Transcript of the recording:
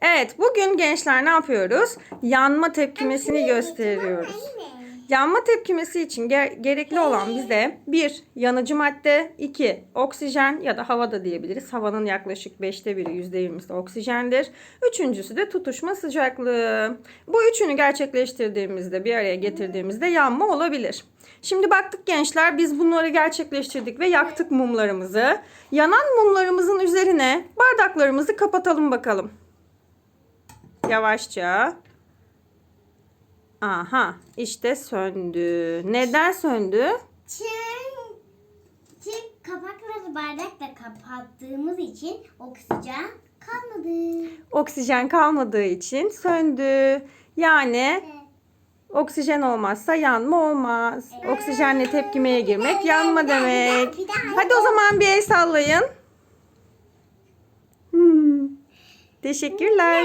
Evet, bugün gençler ne yapıyoruz? Yanma tepkimesini gösteriyoruz. Yanma tepkimesi için ge- gerekli olan bize 1. yanıcı madde, 2. oksijen ya da hava da diyebiliriz. Havanın yaklaşık 5'te 1'i %20'si oksijendir. Üçüncüsü de tutuşma sıcaklığı. Bu üçünü gerçekleştirdiğimizde, bir araya getirdiğimizde yanma olabilir. Şimdi baktık gençler biz bunları gerçekleştirdik ve yaktık mumlarımızı. Yanan mumlarımızın üzerine bardaklarımızı kapatalım bakalım. Yavaşça. Aha işte söndü. Neden söndü? Çünkü, çünkü kapakları bardakla kapattığımız için oksijen kalmadı. Oksijen kalmadığı için söndü. Yani oksijen olmazsa yanma olmaz. Oksijenle tepkimeye girmek yanma demek. Hadi o zaman bir el sallayın. Hmm. Teşekkürler.